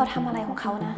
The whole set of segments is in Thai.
เขาทำอะไรของเขานะ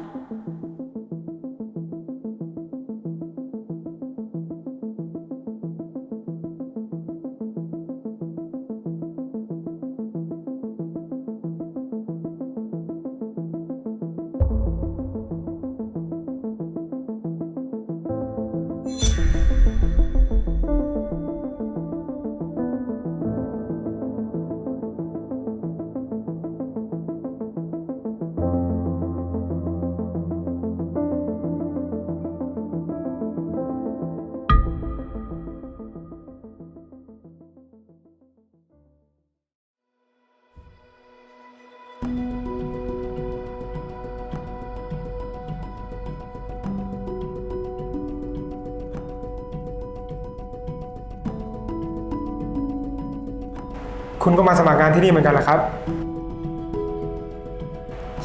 คุณก็มาสมัครงานที่นี่เหมือนกันเหรอครับ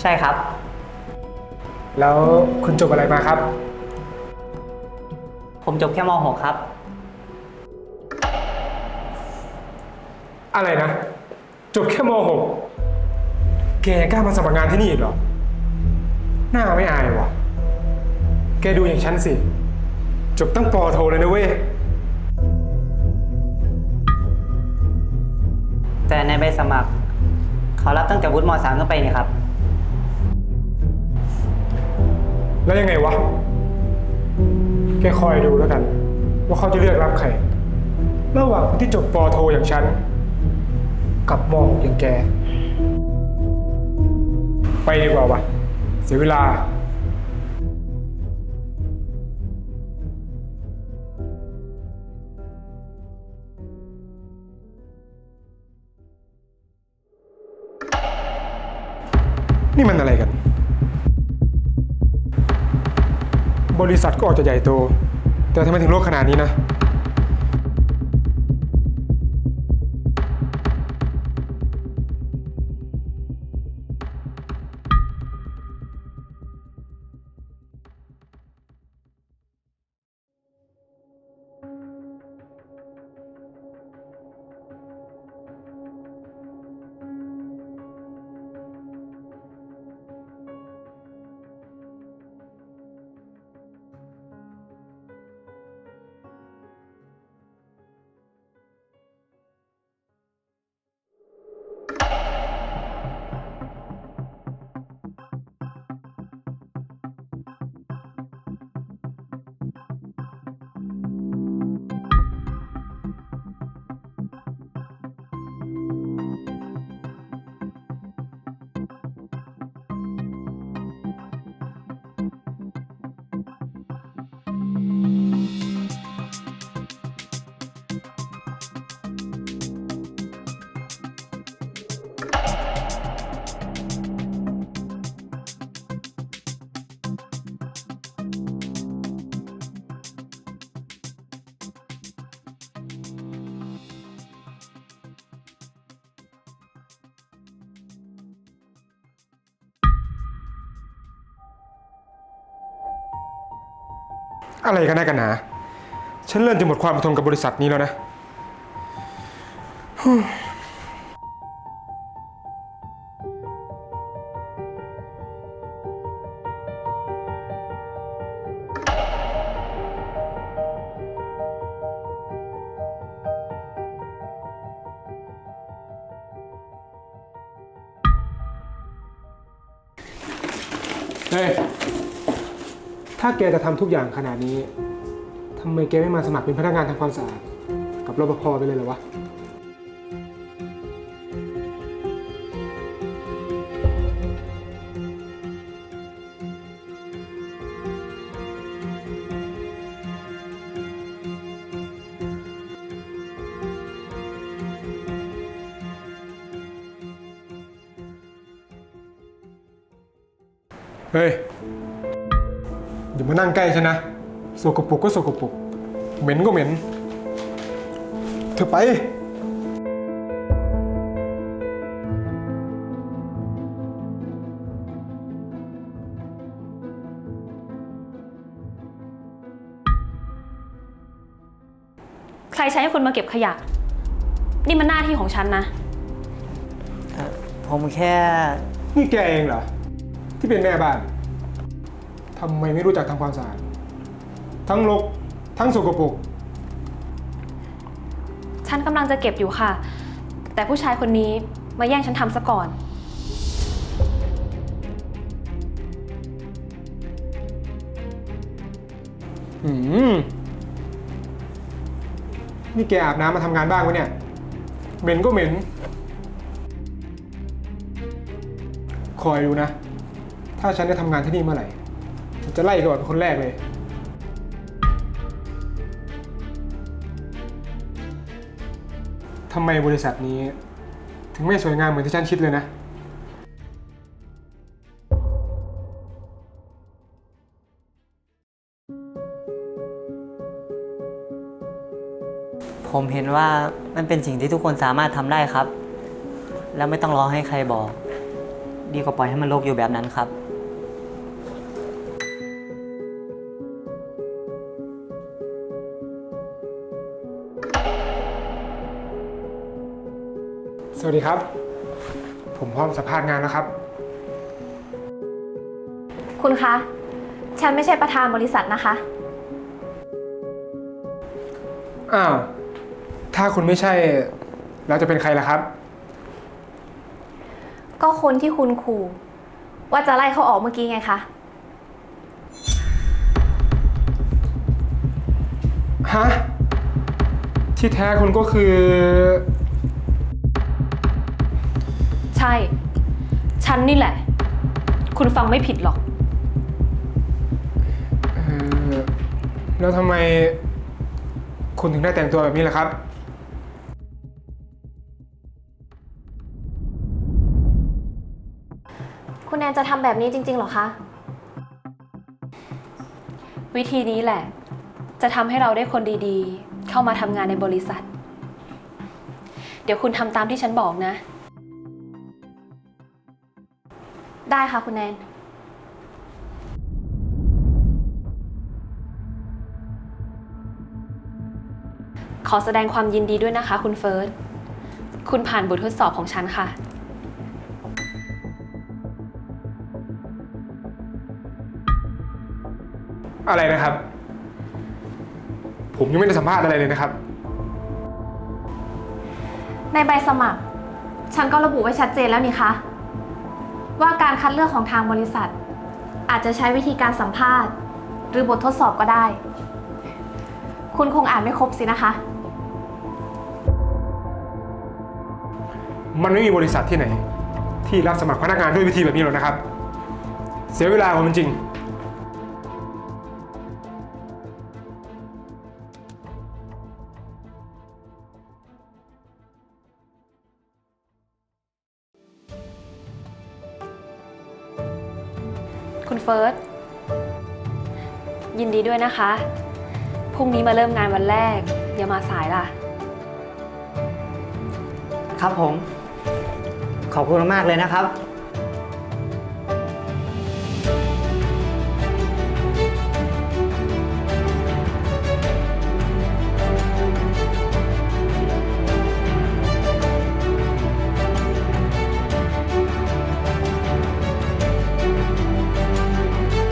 ใช่ครับ แล้วคุณจบอะไรมาครับ ผมจบแค่ม .6 ครับ อะไรนะ จบแค่ม .6 แกกล้ามาสมัครงานที่นี่อีกเหรอ หน้าไม่อายว่ะแกดูอย่างฉันสิ จบตั้งปอโทเลยนะเว้ย แต่ในใบสมัคร เขารับตั้งแต่วุฒิม .3 ขึ้นไปนี่ครับ แล้วยังไงวะ แกคอยดูแล้วกัน ว่าเขาจะเลือกรับใคร ระหว่างคนที่จบปอโทอย่างฉัน กับม .6 อย่างแก ไปดีกว่าวะเสียเวลา นี่มันอะไรกัน บริษัทก็ออกจะใหญ่โต แต่ทำไมถึงโลกขนาดนี้นะ อะไรกันแน่กันหนาฉันเริ่มจะหมดความอดทนกับบริษัทนี้แล้วนะ เฮ้ย ถ้าแกจะทำทุกอย่างขนาดนี้ทำไมแกไม่มาสมัครเป็นพนักงานทำความสะอาดกับรปภไปเลยเหรอวะ เฮ้ย อย่ามานั่งใกล้ฉันนะสกปรกก็สกปรกเหม็นก็เหม็น เธอไป ใครใช้ให้คุณมาเก็บขยะ นี่มันหน้าที่ของฉันนะ ผมแค่ นี่แกเองเหรอ ที่เป็นแม่บ้าน ทำไมไม่รู้จักทำความสะอาด ทั้งรกทั้งสกปรก ฉันกำลังจะเก็บอยู่ค่ะ แต่ผู้ชายคนนี้มาแย่งฉันทำซะก่อน อืม นี่แกอาบน้ำมาทำงานบ้างวะเนี่ย เหม็นก็เหม็น คอยดูนะ ถ้าฉันได้ทำงานที่นี่เมื่อไหร่ฉัน จะไล่กออนคนแรกเลย ทำไมบริษัทนี้ ถึงไม่สวยงามเหมือนที่ฉันคิดเลยนะ ผมเห็นว่ามันเป็นสิ่งที่ทุกคนสามารถทำได้ครับ แล้วไม่ต้องรอให้ใครบอก ดีกว่าปล่อยให้มันโลกอยู่แบบนั้นครับ วัสดีครับ ผมพร้อมสัมภาษณ์งานแล้วครับ คุณคะ ฉันไม่ใช่ประธานบริษัทนะคะ อ้าว ถ้าคุณไม่ใช่แล้วจะเป็นใครล่ะครับ ก็คนที่คุณขู่ ว่าจะไล่เขาออกเมื่อกี้ไงคะ ฮะ ที่แท้คุณก็คือใช่ฉันนี่แหละ คุณฟังไม่ผิดหรอก เอ่อแล้วทำไมคุณถึงได้แต่งตัวแบบนี้ล่ะครับ คุณแอนจะทำแบบนี้จริงๆหรอคะ วิธีนี้แหละ จะทำให้เราได้คนดีๆ เข้ามาทำงานในบริษัท เดี๋ยวคุณทำตามที่ฉันบอกนะ ได้ค่ะคุณแอนขอแสดงความยินดีด้วยนะคะ คุณเฟิร์ส คุณผ่านบททดสอบของฉันค่ะ อะไรนะครับ ผมยังไม่ได้สัมภาษณ์อะไรเลยนะครับ ในใบสมัคร ฉันก็ระบุไว้ชัดเจนแล้วนี่คะ ว่าการคัดเลือกของทางบริษัท อาจจะใช้วิธีการสัมภาษณ์ หรือบททดสอบก็ได้ คุณคงอ่านไม่ครบสินะคะ มันไม่มีบริษัทที่ไหน ที่รับสมัครพนักงานด้วยวิธีแบบนี้หรอกนะครับ เสียเวลาผมจริง คุณเฟิร์ส ยินดีด้วยนะคะ พรุ่งนี้มาเริ่มงานวันแรก อย่ามาสายล่ะ ครับผม ขอบคุณมากเลยนะครับ